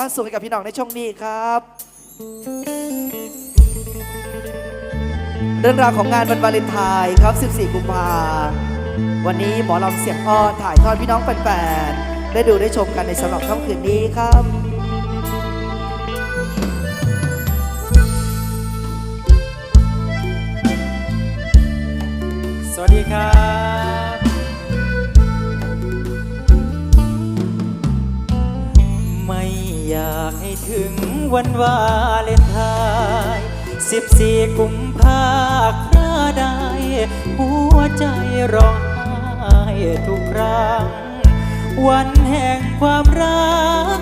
ความสุขให้กับพี่น้องในช่วงนี้ครับ เรื่องราวของงานวันวาเลนไทน์ครับ 14 กุมภาวันนี้หมอลำเสียงอ้อนถ่ายทอดพี่น้องแฟนๆได้ดูได้ชมกันในสำหรับค่ำคืนนี้ครับสวัสดีครับ อยากให้ถึงวันวาเลนไทน์สิบสี่กุมภาคราใดหัวใจร้องไห้ทุกครั้ง วันแห่งความรัก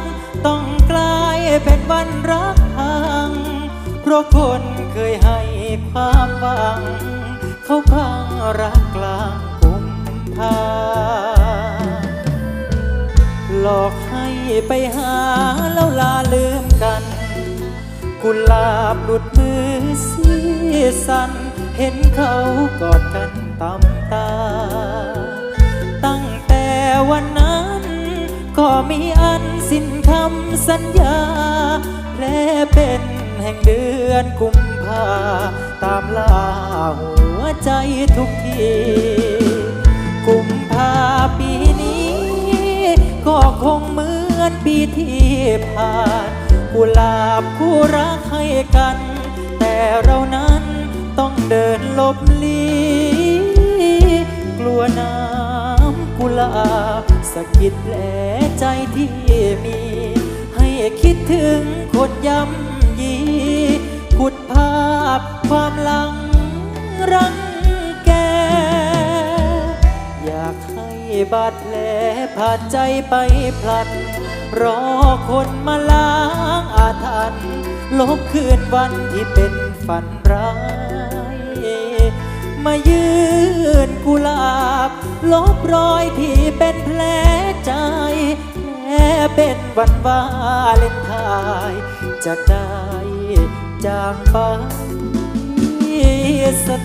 ต้องกลายเป็นวันรักพัง เพราะคนเคยให้ความหวัง เขาพังรักกลางกุมภาหลอก ไปหาแล้วลาลืมกัน กุลาบหลุดมือสีสัน เห็นเขากอดกันตำตา ตั้งแต่วันนั้น ก็มีอันสิ้นคำสัญญา และเป็นแห่งเดือนกุมภา ตามล่าหัวใจทุกที ปีที่ผ่านกุหลาบคู่รักให้กัน แต่เรานั้นต้องเดินลบลีกลัวน้ำกุหลาบสะกิดแผลใจที่มี ให้คิดถึงคนย้ำยีขุดภาพความหลังรังแก อยากให้บาดแผล ผ่านใจไปพลันรอคนมาล้างอาถรรพ์ลบคืนวันที่เป็นฝันร้าย มายืนกุหลาบ ลบรอยที่เป็นแผลใจแค่เป็นวันวาเลนไทน์จะได้จางไปสัก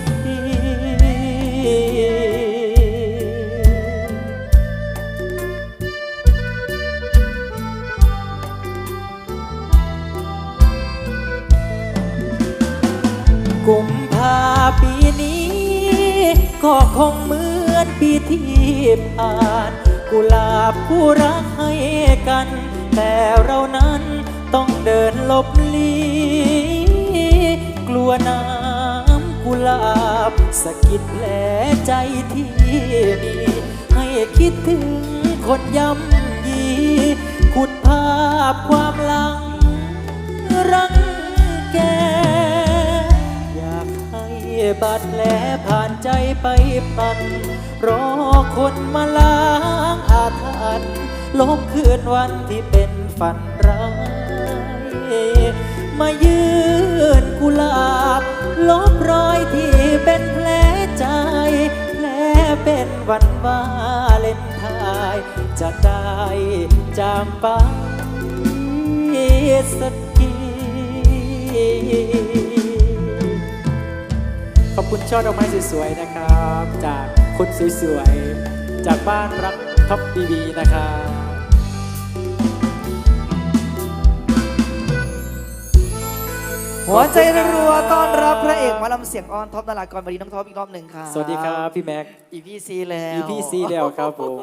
กุมภาปีนี้ ก็คงเหมือนปีที่ผ่าน กุหลาบคู่รักให้กัน แต่เรานั้นต้องเดินลบลีกลัวน้ำกุหลาบสะกิดแผลใจที่มีให้คิดถึงคนย้ำยีขุดภาพความ บาดแผลผ่านใจไปปัน รอคนมาล้างอาถรรพ์ลบคืนวันที่เป็นฝันร้ายมายืนกุหลาบลบรอยที่เป็นแผลใจแผลเป็นวันวาเลนไทน์จะได้จางไปสักที ขอบคุณช่อดอกไม้สวยๆนะครับ จากคนสวยๆ จากบ้านรักท็อปดีบีนะครับหัวใจรัวๆต้อนรับพระเอกหมอลำเสียงอ้อนท็อปนารากรวันนี้น้องท็อปอีกรอบหนึ่งครับสวัสดีครับ พี่แม็กอีพีซีแล้ว EP ซีแล้วครับผม